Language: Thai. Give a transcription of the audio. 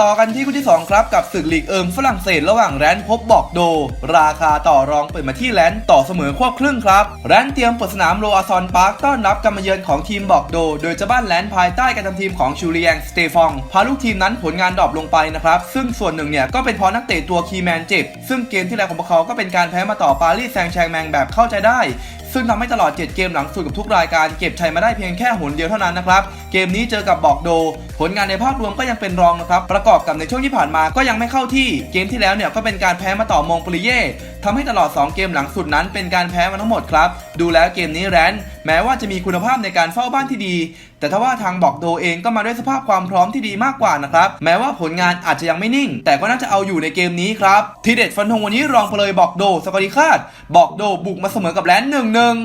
ต่อกันที่คู่ที่ 2 ครับกับศึกลีกเอิงฝรั่งเศสระหว่างแรนพบบอกโด ราคาต่อรองเปิดมาที่แรนต่อเสมอควบครึ่งครับแรนเตรียมเปิดสนามโรอาซอนพาร์คต้อนรับการมาเยือนของทีมบอกโด โดยจะบ้านแรนภายใต้การทำทีมของชูเลียงสเตฟองพาลูกทีมนั้นผลงานดรอปลงไปนะครับซึ่งส่วนหนึ่งเนี่ยก็เป็นเพราะนักเตะตัวคีย์แมนเจ็บซึ่งเกมที่แล้วของพวกเขาก็เป็นการแพ้มาต่อปารีสแซงต์แชร์แมงแบบเข้าใจได้ ซึ่งทำให้ตลอด 7 เกมหลังสุดกับทุกรายการเก็บชัยมาได้เพียงแค่หนเดียวเท่านั้นนะครับ เกมนี้เจอกับบอกโด ผลงานในภาพรวมก็ยังเป็นรองนะครับ ประกอบกับในช่วงที่ผ่านมาก็ยังไม่เข้าที่ เกมที่แล้วเนี่ยก็เป็นการแพ้มาต่อมองปริเย่ ทำให้ตลอด 2 เกมหลังสุดนั้นเป็นการแพ้มาทั้งหมดครับ ดูแล้วเกมนี้แรนแม้ว่าจะมีคุณภาพในการเฝ้าบ้านที่ดี แต่ถ้าว่าทางบอกโดเองก็มาด้วยสภาพความพร้อมที่ดีมากกว่านะครับ แม้ว่าผลงานอาจจะยังไม่นิ่ง แต่ก็น่าจะเอาอยู่ในเกมนี้ครับ ทีเด็ดฟันธงวันนี้รองเพลยบอกโดสกอริคาดบอกโดบุกมาเสมอกับแรนหนึ่งหนึ่ง